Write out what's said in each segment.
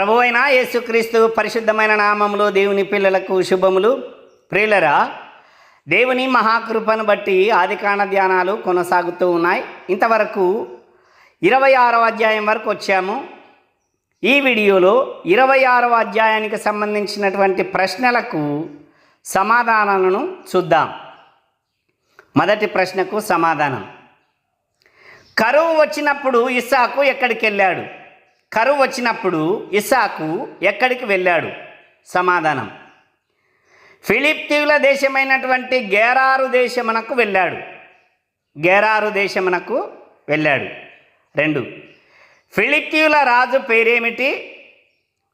ప్రభు అయిన యేసుక్రీస్తు పరిశుద్ధమైన నామంలో దేవుని పిల్లలకు శుభములు. ప్రియులరా దేవుని మహాకృపను బట్టి ఆదికాండ ధ్యానాలు కొనసాగుతూ ఉన్నాయి. ఇంతవరకు ఇరవై ఆరవ అధ్యాయం వరకు వచ్చాము. ఈ వీడియోలో ఇరవై ఆరవ అధ్యాయానికి సంబంధించినటువంటి ప్రశ్నలకు సమాధానాలను చూద్దాం. మొదటి ప్రశ్నకు సమాధానం. కరువు వచ్చినప్పుడు ఇస్సాకు ఎక్కడికి వెళ్ళాడు కరువు వచ్చినప్పుడు ఇసాకు ఎక్కడికి వెళ్ళాడు? సమాధానం. ఫిలిప్తీవుల దేశమైనటువంటి గేరారు దేశమునకు వెళ్ళాడు. గేరారు దేశమునకు వెళ్ళాడు. రెండు. ఫిలిప్తీవుల రాజు పేరేమిటి?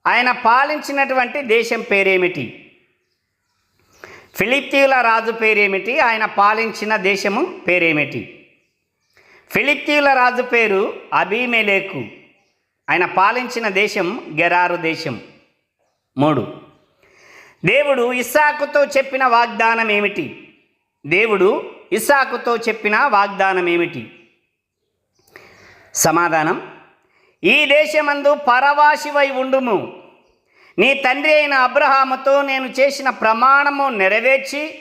ఆయన పాలించినటువంటి దేశం పేరేమిటి? ఫిలిప్తీవుల రాజు పేరేమిటి? ఆయన పాలించిన దేశము పేరేమిటి? ఫిలిప్తీవుల రాజు పేరు అబీమెలేకు. ఆయన పాలించిన దేశం గెరారు దేశం. మూడు. దేవుడు ఇస్సాకుతో చెప్పిన వాగ్దానం ఏమిటి? దేవుడు ఇస్సాకుతో చెప్పిన వాగ్దానం ఏమిటి? సమాధానం. ఈ దేశమందు పరవాశివై ఉండుము. నీ తండ్రి అయిన అబ్రహాముతో నేను చేసిన ప్రమాణము నెరవేర్చి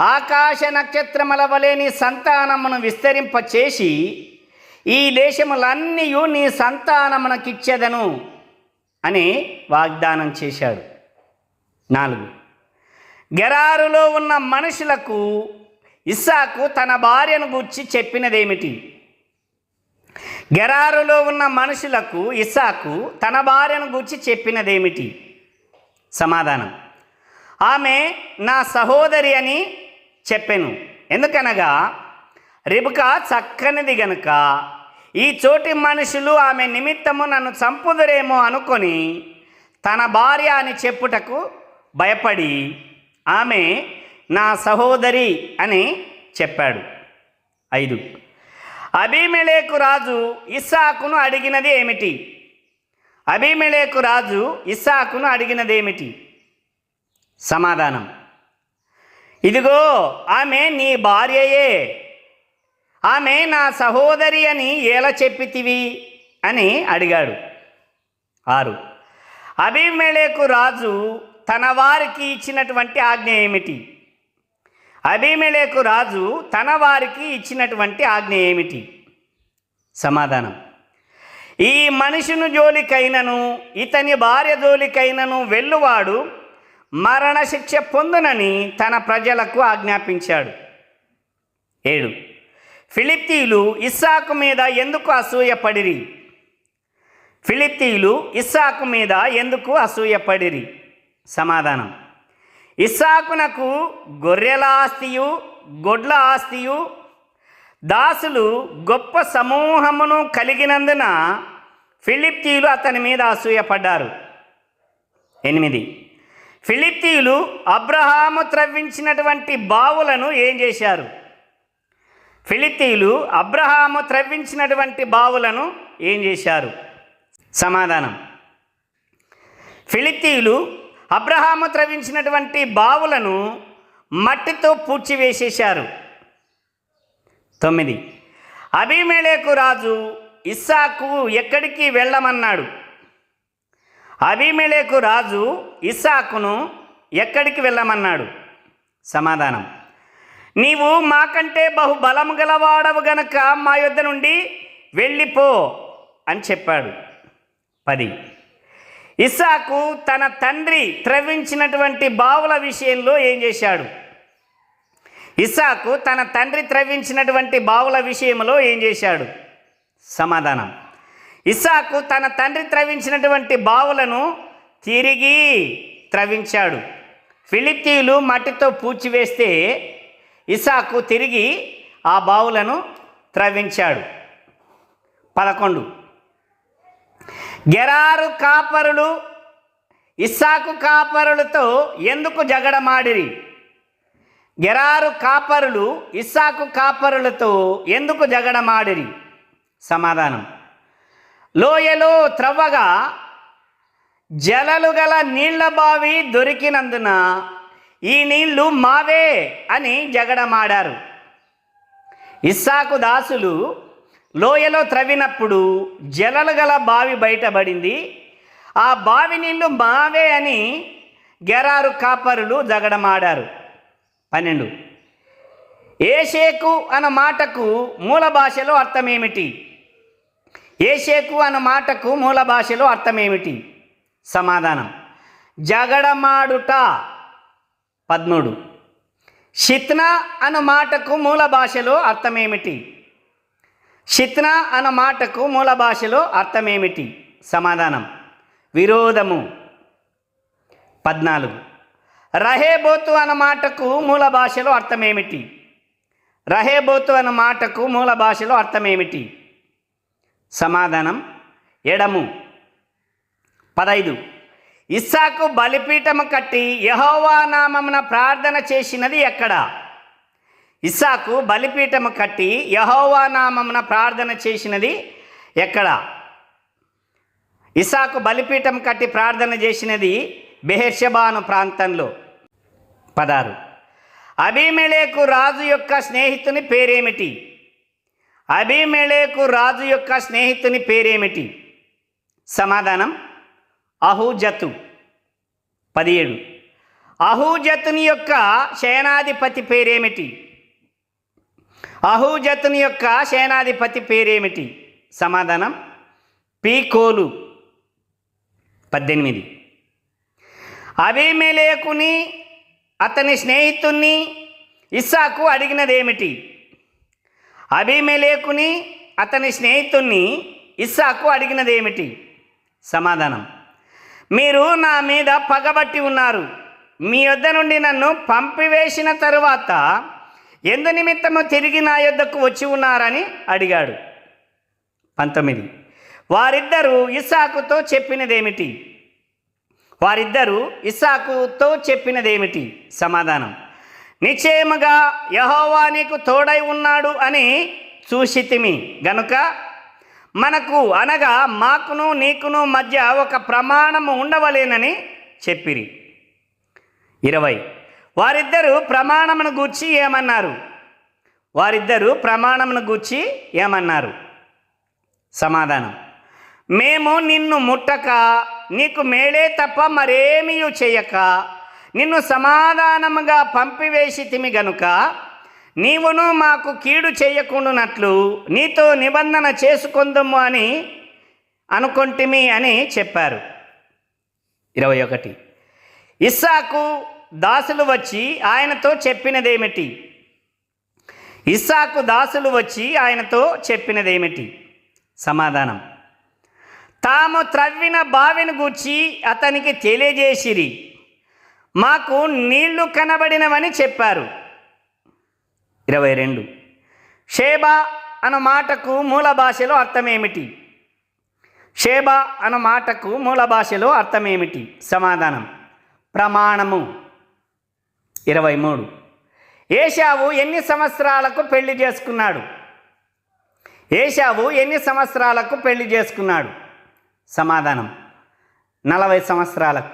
ఆకాశ నక్షత్రముల వలె నీ సంతానమును విస్తరింపచేసి ఈ దేశములన్నీ నీ సంతానమునకిచ్చేదను అని వాగ్దానం చేశాడు. నాలుగు. గెరారులో ఉన్న మనుషులకు ఇస్సాకు తన భార్యను గూర్చి చెప్పినదేమిటి? గెరారులో ఉన్న మనుషులకు ఇస్సాకు తన భార్యను గూర్చి చెప్పినదేమిటి? సమాధానం. ఆమె నా సహోదరి అని చెప్పెను. ఎందుకనగా రిబుక చక్కనిది గనుక. ఈ చోటి మనుషులు ఆమె నిమిత్తము నన్ను చంపుదురేమో అనుకొని తన భార్య అని చెప్పుటకు భయపడి ఆమె నా సహోదరి అని చెప్పాడు. ఐదు. అభిమెలేకు రాజు ఇస్సాకును అడిగినది ఏమిటి? అభిమెలేకు రాజు ఇస్సాకును అడిగినది ఏమిటి? సమాధానం. ఇదిగో ఆమె నీ భార్యయే. ఆమె నా సహోదరి అని ఎలా చెప్పితివి? అని అడిగాడు. ఆరు. అభిమేళకు రాజు తన వారికి ఇచ్చినటువంటి ఆజ్ఞ ఏమిటి? అభిమేళకు రాజు తన వారికి ఇచ్చినటువంటి ఆజ్ఞ ఏమిటి? సమాధానం. ఈ మనుషుని జోలికైనను ఇతని భార్య జోలికైనను వెళ్ళువాడు మరణశిక్ష పొందునని తన ప్రజలకు ఆజ్ఞాపించాడు. ఏడు. ఫిలిప్తీయులు ఇస్సాకు మీద ఎందుకు అసూయపడిరి? ఫిలిప్తీయులు ఇస్సాకు మీద ఎందుకు అసూయపడిరి? సమాధానం. ఇస్సాకునకు గొర్రెల ఆస్తియు గొడ్ల ఆస్తియు దాసులు గొప్ప సమూహమును కలిగినందున ఫిలిప్తీయులు అతని మీద అసూయపడ్డారు. ఎనిమిది. ఫిలిప్తీయులు అబ్రహాము త్రవ్వించినటువంటి బావులను ఏం చేశారు? ఫిలితీలు అబ్రహాము త్రవ్వించినటువంటి బావులను ఏం చేశారు? సమాధానం. ఫిలితీలు అబ్రహాము త్రవించినటువంటి బావులను మట్టితో పూడ్చివేసేశారు. తొమ్మిది. అభిమేళేకు రాజు ఇస్సాకు ఎక్కడికి వెళ్ళమన్నాడు? అభిమేళేకు రాజు ఇస్సాకును ఎక్కడికి వెళ్ళమన్నాడు? సమాధానం. నీవు మాకంటే బహు బలము గలవాడవు గనక మా యొద్ద నుండి వెళ్ళిపో అని చెప్పాడు. పది. ఇస్సాకు తన తండ్రి త్రవించినటువంటి బావుల విషయంలో ఏం చేశాడు? ఇస్సాకు తన తండ్రి త్రవించినటువంటి బావుల విషయంలో ఏం చేశాడు? సమాధానం. ఇస్సాకు తన తండ్రి త్రవించినటువంటి బావులను తిరిగి త్రవించాడు ఫిలిప్తీయులు మట్టితో పూడ్చివేస్తే ఇసాకు తిరిగి ఆ బావులను త్రవ్వించాడు. పదకొండు. గెరారు కాపరులు ఇస్సాకు కాపరులతో ఎందుకు జగడమాడిరి? గెరారు కాపరులు ఇస్సాకు కాపరులతో ఎందుకు జగడమాడిరి? సమాధానం. లోయలో త్రవ్వగా జలలు గల నీళ్ళ బావి దొరికినందున ఈ నీళ్ళు మావే అని జగడమాడారు. ఇస్సాకు దాసులు లోయలో త్రవ్వినప్పుడు జలలు గల బావి బయటపడింది. ఆ బావి నీళ్ళు మావే అని గెరారు కాపరులు జగడమాడారు. పన్నెండు. ఏషేకు అన్న మాటకు మూల భాషలో అర్థమేమిటి? ఏషేకు అన్న మాటకు మూల భాషలో అర్థమేమిటి? సమాధానం. జగడమాడుట. పదమూడు. షిత్నా అన్న మాటకు మూల భాషలో అర్థమేమిటి? షిత్నా అన్న మాటకు మూల భాషలో అర్థమేమిటి? సమాధానం. విరోధము. పద్నాలుగు. రహేబోతు అన్న మాటకు మూల భాషలో అర్థమేమిటి? రహేబోతు అన్న మాటకు మూల భాషలో అర్థమేమిటి? సమాధానం. ఎడము. పదైదు. ఇస్సాకు బలిపీఠము కట్టి యహోవా నామమున ప్రార్థన చేసినది ఎక్కడ? ఇస్సాకు బలిపీఠము కట్టి యహోవా నామమున ప్రార్థన చేసినది ఎక్కడ? ఇసాకు బలిపీఠం కట్టి ప్రార్థన చేసినది బెహెర్షబాను ప్రాంతంలో. పదారు అభిమెళేకు రాజు యొక్క స్నేహితుని పేరేమిటి? అభిమెళేకు రాజు యొక్క స్నేహితుని పేరేమిటి? సమాధానం అహూజతు పదిహేడు. అహూజతుని యొక్క సేనాధిపతి పేరేమిటి? అహూజతుని యొక్క సేనాధిపతి పేరేమిటి? సమాధానం పీకోలు పద్దెనిమిది. అభిమేలేకుని అతని స్నేహితుణ్ణి ఇస్సాకు అడిగినదేమిటి? అభిమేలేకుని అతని స్నేహితుణ్ణి ఇస్సాకు అడిగినదేమిటి? సమాధానం మీరు నా మీద పగబట్టి ఉన్నారు. మీ యొద్ద నుండి నన్ను పంపివేసిన తరువాత ఎందు నిమిత్తము తిరిగి నా యొద్దకు వచ్చి ఉన్నారని అడిగాడు. పంతొమ్మిది. వారిద్దరూ ఇస్సాకుతో చెప్పినదేమిటి? వారిద్దరూ ఇస్సాకుతో చెప్పినదేమిటి? సమాధానం. నిశ్చయముగా యహోవా నీకు తోడై ఉన్నాడు అని చూసితిమి. గనుక మనకు అనగా మాకును నీకును మధ్య ఒక ప్రమాణము ఉండవలేనని చెప్పిరి. ఇరవై. వారిద్దరూ ప్రమాణమును గూర్చి ఏమన్నారు? వారిద్దరూ ప్రమాణమును గూర్చి ఏమన్నారు? సమాధానం. మేము నిన్ను ముట్టక నీకు మేలే తప్ప మరేమీ చేయక నిన్ను సమాధానముగా పంపివేసి తిమి గనుక నీవును మాకు కీడు చేయకుండానట్లు నీతో నిబంధన చేసుకుందము అని అనుకొంటిమి అని చెప్పారు. ఇరవై ఒకటి. ఇస్సాకు దాసులు వచ్చి ఆయనతో చెప్పినదేమిటి? ఇస్సాకు దాసులు వచ్చి ఆయనతో చెప్పినదేమిటి? సమాధానం. తాము త్రవ్విన బావిని గూర్చి అతనికి తెలియజేసిరి. మాకు నీళ్ళు కనబడినవని చెప్పారు. ఇరవై రెండు. షేబా అన్న మాటకు మూల భాషలో అర్థమేమిటి? షేబా అన్న మాటకు మూల భాషలో అర్థమేమిటి? సమాధానం. ప్రమాణము. ఇరవై మూడు. ఏషావు ఎన్ని సంవత్సరాలకు పెళ్ళి చేసుకున్నాడు? ఏషావు ఎన్ని సంవత్సరాలకు పెళ్ళి చేసుకున్నాడు? సమాధానం. నలభై సంవత్సరాలకు.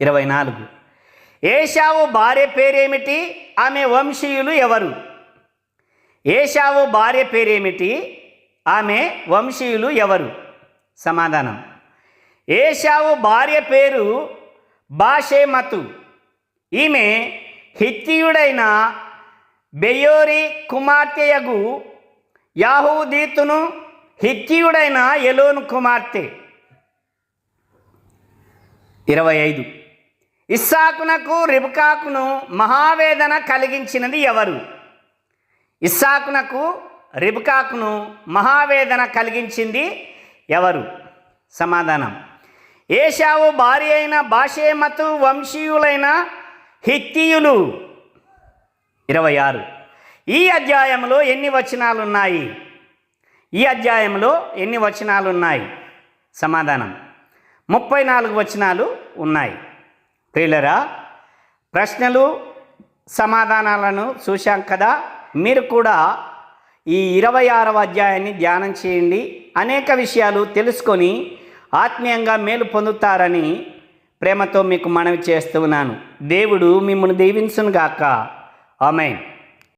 ఇరవై నాలుగు. ఏషావు భార్య పేరేమిటి? ఆమె వంశీయులు ఎవరు? ఏషావు భార్య పేరేమిటి? ఆమె వంశీయులు ఎవరు? సమాధానం. ఏషావు భార్య పేరు బాషేమతు. ఈమె హిత్తియుడైన బెయోరి కుమార్తెయగు యాహూదీతును హిత్తియుడైన ఎలోను కుమార్తె. ఇరవై ఐదు. ఇస్సాకునకు రిబకాకును మహావేదన కలిగించినది ఎవరు? ఇస్సాకునకు రిబకాకును మహావేదన కలిగించింది ఎవరు? సమాధానం. ఏషావు భార్య అయిన బాషేమతు వంశీయులైన హిత్తియులు. ఇరవై ఆరు. ఈ అధ్యాయంలో ఎన్ని వచనాలు ఉన్నాయి ఈ అధ్యాయంలో ఎన్ని వచనాలు ఉన్నాయి సమాధానం. ముప్పై నాలుగు వచనాలు ఉన్నాయి. ప్రియులరా ప్రశ్నలు సమాధానాలను చూశాం కదా? మీరు కూడా ఈ ఇరవై ఆరవ అధ్యాయాన్ని ధ్యానం చేయండి. అనేక విషయాలు తెలుసుకొని ఆత్మీయంగా మేలు పొందుతారని ప్రేమతో మీకు మనవి చేస్తున్నాను దేవుడు మిమ్మల్ని దీవించునుగాక. ఆమెన్.